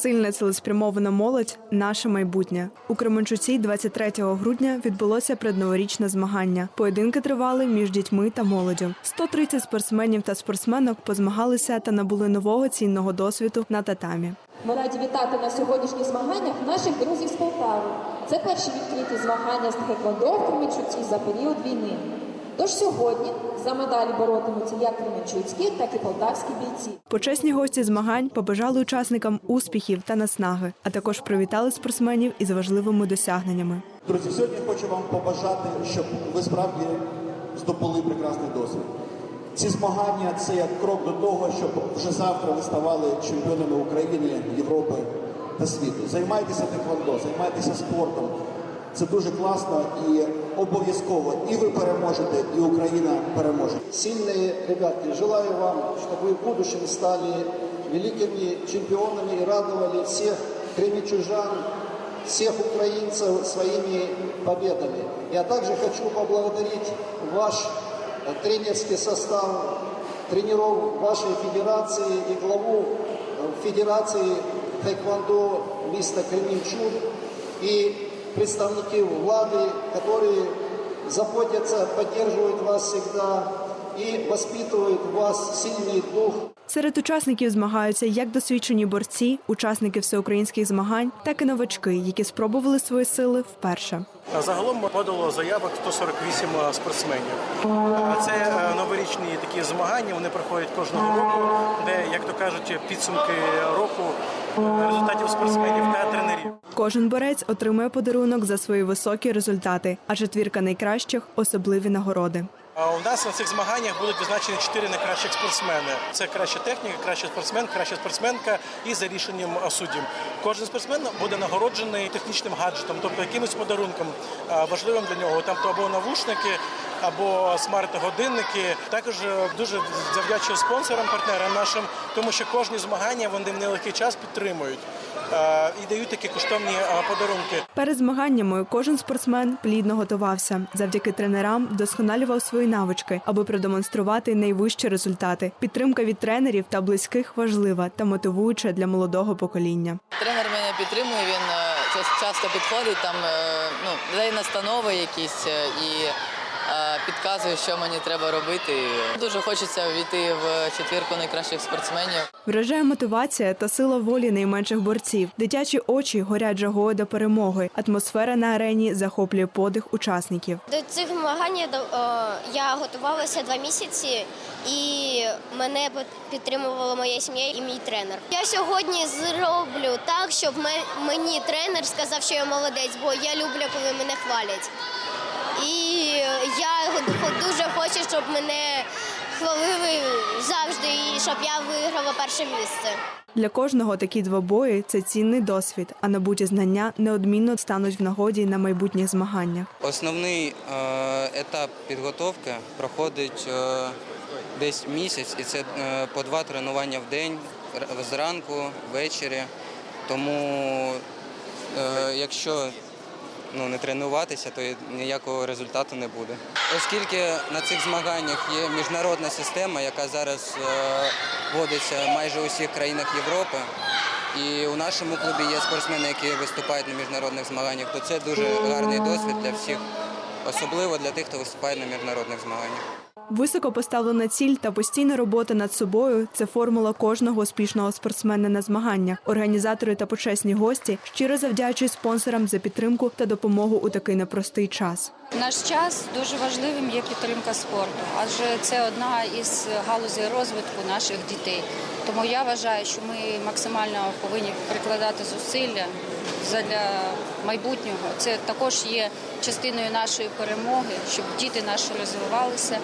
Сильна цілеспрямована молодь наше майбутнє. У Кременчуці 23 грудня відбулося предноворічне змагання. Поєдинки тривали між дітьми та молоддю. 130 спортсменів та спортсменок позмагалися та набули нового цінного досвіду на татамі. Ми раді вітати на сьогоднішніх змаганнях наших друзів з Полтави. Це перші відкриті змагання з тхеквондо в Кременчуці за період війни. Тож сьогодні за медалі боротимуться як кременчуцькі, так і полтавські бійці. Почесні гості змагань побажали учасникам успіхів та наснаги, а також привітали спортсменів із важливими досягненнями. Друзі, сьогодні хочу вам побажати, щоб ви справді здобули прекрасний досвід. Ці змагання це як крок до того, щоб вже завтра ви ставали чемпіонами України, Європи та світу. Займайтеся теквондо, займайтеся спортом. Це дуже класно і обов'язково і ви переможете, і Україна переможе. Сильные ребятки, желаю вам, чтобы вы в будущем стали великими чемпионами и радовали всех кременчужан, всех украинцев своими победами. Я также хочу поблагодарить ваш э, тренерский состав, тренеров вашей федерации и главу э, федерации Тэквондо места Кременчуг и представников влады, которые заботятся, поддерживают вас всегда и воспитывают в вас сильный дух Серед учасників змагаються як досвідчені борці, учасники всеукраїнських змагань, так і новачки, які спробували свої сили вперше. Загалом подало заявок 148 спортсменів. Це е, новорічні такі змагання. Вони проходять кожного року, де, як то кажуть, підсумки року е, результатів спортсменів та тренерів. Кожен борець отримує подарунок за свої високі результати, а четвірка найкращих особливі нагороди. У нас на цих змаганнях будуть визначені чотири найкращих спортсмени. Це краща техніка, кращий спортсмен, краща спортсменка і за рішенням суддів. Кожен спортсмен буде нагороджений технічним гаджетом, тобто якимось подарунком важливим для нього. Там то або навушники, або смарт-годинники. Також е, дуже завдячую спонсорам, партнерам нашим, тому що кожні змагання вони в нелегкий час підтримують е, і дають такі коштовні е, подарунки. Перед змаганнями кожен спортсмен плідно готувався. Завдяки тренерам вдосконалював свої навички, аби продемонструвати найвищі результати. Підтримка від тренерів та близьких важлива та мотивуюча для молодого покоління. Тренер мене підтримує, він часто підходить, там ну, дає настанови якісь і підказує, що мені треба робити. Дуже хочеться війти в четвірку найкращих спортсменів. Вражає мотивація та сила волі найменших борців. Дитячі очі горять жагою до перемоги. Атмосфера на арені захоплює подих учасників. До цих змагань я до- я готувалася два місяці, і мене під- підтримувала моя сім'я і мій тренер. Я сьогодні зроблю так, щоб мені тренер сказав, що я молодець, бо я люблю, коли мене хвалять. Дуже хочу, щоб мене хвалили завжди, і щоб я виграла перше місце. Для кожного такі двобої це цінний досвід, а набуті знання неодмінно стануть в нагоді на майбутніх змаганнях. Основний е, етап підготовки проходить е, десь місяць, і це е, по два тренування в день зранку, ввечері. Тому е, якщо ну, не тренуватися, то ніякого результату не буде. Оскільки на цих змаганнях є міжнародна система, яка зараз е, вводиться майже у всіх країнах Європи. І у нашому клубі є спортсмени, які виступають на міжнародних змаганнях, то це дуже гарний досвід для всіх, особливо для тих, хто виступає на міжнародних змаганнях. Високо поставлена ціль та постійна робота над собою це формула кожного успішного спортсмена на змаганнях. Організатори та почесні гості щиро завдячують спонсорам за підтримку та допомогу у такий непростий час. Наш час дуже важливим є підтримка спорту, адже це одна із галузей розвитку наших дітей. Тому я вважаю, що ми максимально повинні прикладати зусилля для майбутнього. Це також є частиною нашої перемоги, щоб діти наші розвивалися,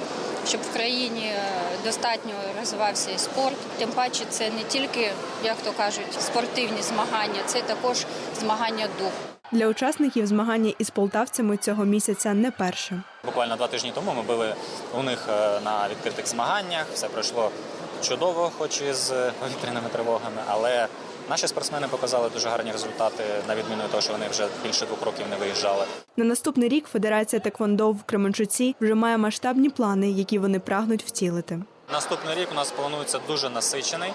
щоб в країні е, достатньо розвивався і спорт. Тим паче, це не тільки, як то кажуть, спортивні змагання, це також змагання духу. Для учасників змагання із полтавцями цього місяця не перше. Буквально два тижні тому ми були у них е, на відкритих змаганнях. Все пройшло чудово, хоч і з повітряними тривогами, але наші спортсмени показали дуже гарні результати, на відміну від того, що вони вже більше двох років не виїжджали. На наступний рік Федерація Теквондо в Кременчуці вже має масштабні плани, які вони прагнуть втілити. Наступний рік у нас планується дуже насичений,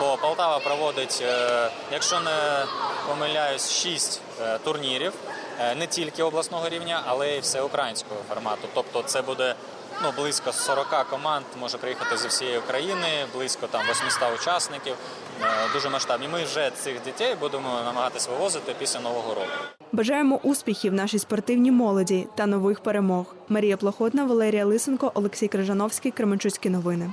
бо Полтава проводить, е, якщо не помиляюсь, шість е, турнірів е, не тільки обласного рівня, але й всеукраїнського формату. Тобто, це буде ну близько 40 команд, може приїхати зі всієї України, близько там 800 учасників. Е, Дуже масштабні. Ми вже цих дітей будемо намагатися вивозити після нового року. Бажаємо успіхів нашій спортивній молоді та нових перемог. Марія Плохотна, Валерія Лисенко, Олексій Крижановський, Кременчуцькі новини.